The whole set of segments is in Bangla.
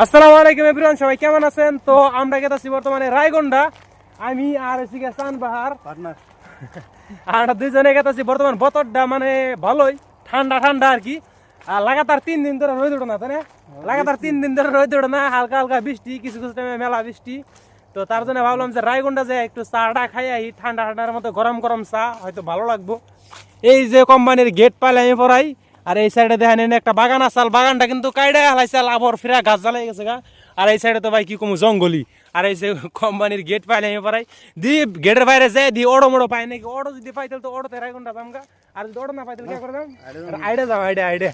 আসসালামু আলাইকুম এভরিওয়ান সবাই কেমন আছেন? তো আমরা গেতাছি বর্তমানে রায়গন্ডা। আমি আর এসি গেছান বাহার পার্টনার আমরা দুইজনে গেতাছি বর্তমান বতরটা মানে ভালোই ঠান্ডা ঠান্ডা আর কি। আর লাগাতার তিন দিন ধরে রোদ ওঠে না তাই না? লাগাতার তিন দিন ধরে রোদ ওঠে না হালকা হালকা বৃষ্টি কিছু কিছু টাইমে মেলা বৃষ্টি। তো তার জন্য ভাবলাম যে রায়গন্ডা যে একটু চাটা খাই আই ঠান্ডা ঠান্ডার মতো গরম গরম চা হয়তো ভালো লাগবো। এই যে কোম্পানির গেট পাইলে আমি পড়াই আর এই সাইডে দেখেন এনে একটা বাগান আসাল বাগানটা কিন্তু কাইডা হালাইছে আবর ফিরা গাছ জ্বালাই গেছে গা। আর এই সাইডে তো ভাই কি কমু জঙ্গলি আর এই যে কোম্পানির গেট পাইলে পড়াই দি গেটের বাইরে যায় দি ওড়ো মোড়ো পাই, নাকি ওড়ো যদি পাই, তাহলে তো ওড়োতে রায়গন্ডা দাম গা। আর যদি ওড়ো না পাই, তাহলে কি করে দাম আইডে যাও, আইডে আইডে।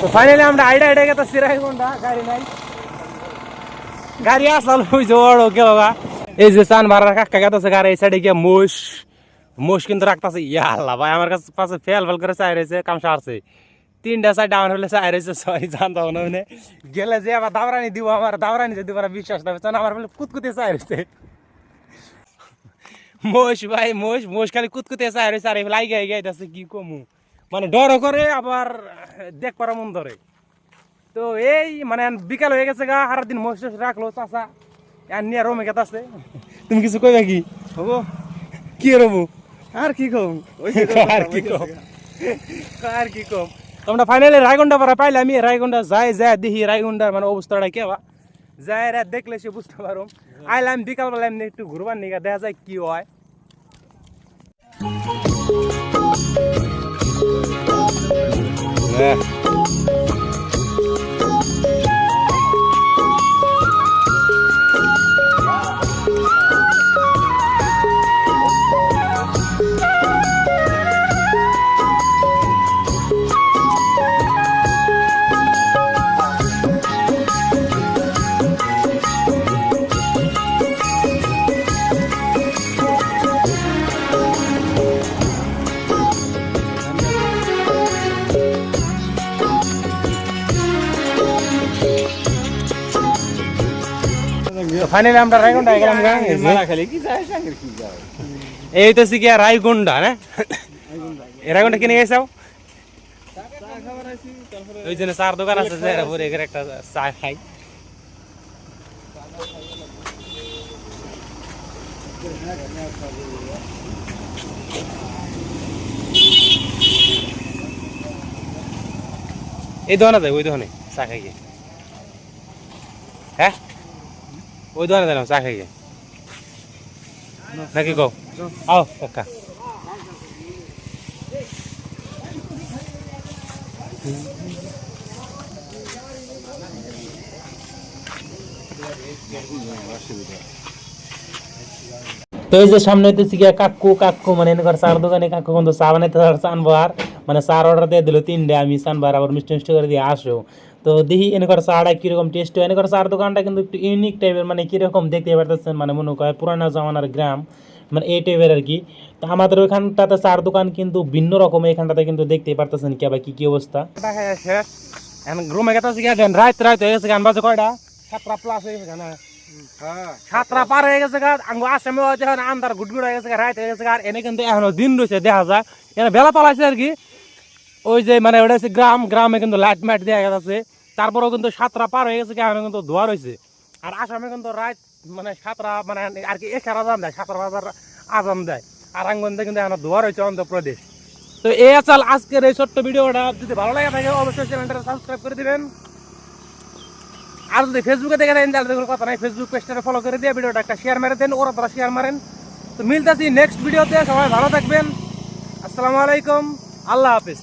তো ফাইনালি আমরা আইডে আইডে গেছে সিরাইগন্ডা গাড়ি নাই। গাড়ি আসাল হইছে ওড়ো গেল গা এই যে চান ভাড়ার কাকা গেছে গাড়ি এই সাইডে গিয়ে মোষ মোষ কিন্তু রাখতেছে। ইয়া আল্লাহ ভাই আমার কাছে পাশে ফেল ফেল করে চাই রয়েছে কাম সারছে। তিনটা সাইড ডাউন হলে চাই রয়েছে ছয় জানতে না মানে গেলে যে আবার দাবরানি দিব আমার দাবরানি যদি আমার বিশ্বাস না হবে আমার বলে কুতকুতে চাই রয়েছে। মোষ ভাই মোষ মোষ খালি কুতকুতে চাই রয়েছে আর এগুলো আইগে আইগে আইতাছে কি কমু? মানে ডরও করে আবার দেখ পারা মন ধরে। তো এই মানে বিকাল হয়ে গেছে গা সারা দিন মোষ টোষ রাখল চাষা আর নিয়ে রমে গেতাছে। তুমি কিছু কইবে কি? হব। কি রবু আর কি কম? আর কি কম? আর কি কম? তোমরা ফাইনালি রায়গন্ডা পারা পাইলে আমি রায়গন্ডা যাই যায় দেখি রায়গন্ডার মানে অবস্থাটা কেবা যায় রাত দেখলে সে বুঝতে পারো আইলাম বিকালবেলা এমনি একটু ঘুরবার নিকা দেখা যায় কি হয়। ফাইনালি আমরা রায়গন্ডা গেলাম গা। কি যায় সাঙ্গের কি যায়? এই তো কি রায়গন্ডা না? রায়গন্ডা কিনে গেছাও ওই জন্য চার দোকান আছে যে এরা একটা চা খাই। এই দোকানে যাই ওই দোকানে চা খাই হ্যাঁ? ওই দোকানে যাই চা খাই গিয়ে নাকি কও আও কাকা তো এই যে সামনে হইতেছি গিয়া কাকু কাকু মানে এনেকার চার দোকানে কাকু কিন্তু চা বানাইতে চানবো আর মানে চার অর্ডার দিয়ে দিল তিনটে আমি চানবার আবার মিষ্টি মিষ্টি করে দিয়ে আসো তো দেখি এনেকার চাটা কীরকম টেস্ট হয়। এনেকার চার দোকানটা কিন্তু একটু ইউনিক টাইপের মানে কীরকম দেখতে পারতেছেন মানে মনে হয় পুরানো জামানার গ্রাম মানে এই টাইপের আর কি। তো আমাদের ওইখানটাতে চার দোকান কিন্তু ভিন্ন রকম এখানটাতে কিন্তু দেখতে পারতেছেন কি আবার কি কি অবস্থা। এখন রুমে গেছে গিয়া দেন রাত হয়ে গেছে গান বাজে কয়টা? সাতটা প্লাস হয়ে গেছে না? হ্যাঁ সাতটা পার হয়ে গেছে গা, আঙ্গু আসামে এখন আন্দার গুটগুট হয়ে গেছে রাত হয়ে গেছে আর এনে কিন্তু এখনও দিন রয়েছে দেখা যায় এখানে বেলা পালাইছে আর কি। ওই যে মানে ওটা হচ্ছে গ্রাম, গ্রামে কিন্তু লাইট মাইট দেওয়া গেছে। তারপরেও কিন্তু সাতটা পার হয়ে গেছে এখনও কিন্তু ধোয়া রয়েছে। আর আসামে কিন্তু রাত মানে সাতটা মানে আর কি এখানে আজান দেয় সাতটা বাজার আজান দেয়। আর আঙ্গনতে কিন্তু এখনও ধোয়া রয়েছে অন্ধ্রপ্রদেশ। তো এই আচাল আজকের এই ছোট্ট ভিডিওটা, যদি ভালো লাগে থাকে, অবশ্যই চ্যানেলটা সাবস্ক্রাইব করে দিবেন। আর যদি ফেসবুকে দেখে দেন তাহলে দেখুন কথা নাই। ফেসবুক পেজটা ফলো করে দিয়ে ভিডিওটা একটা শেয়ার মেরে দেন ওরা তারা শেয়ার মারেন। তো মিলতেছি নেক্সট ভিডিওতে সবাই ভালো থাকবেন। আসসালামু আলাইকুম, আল্লাহ হাফিজ।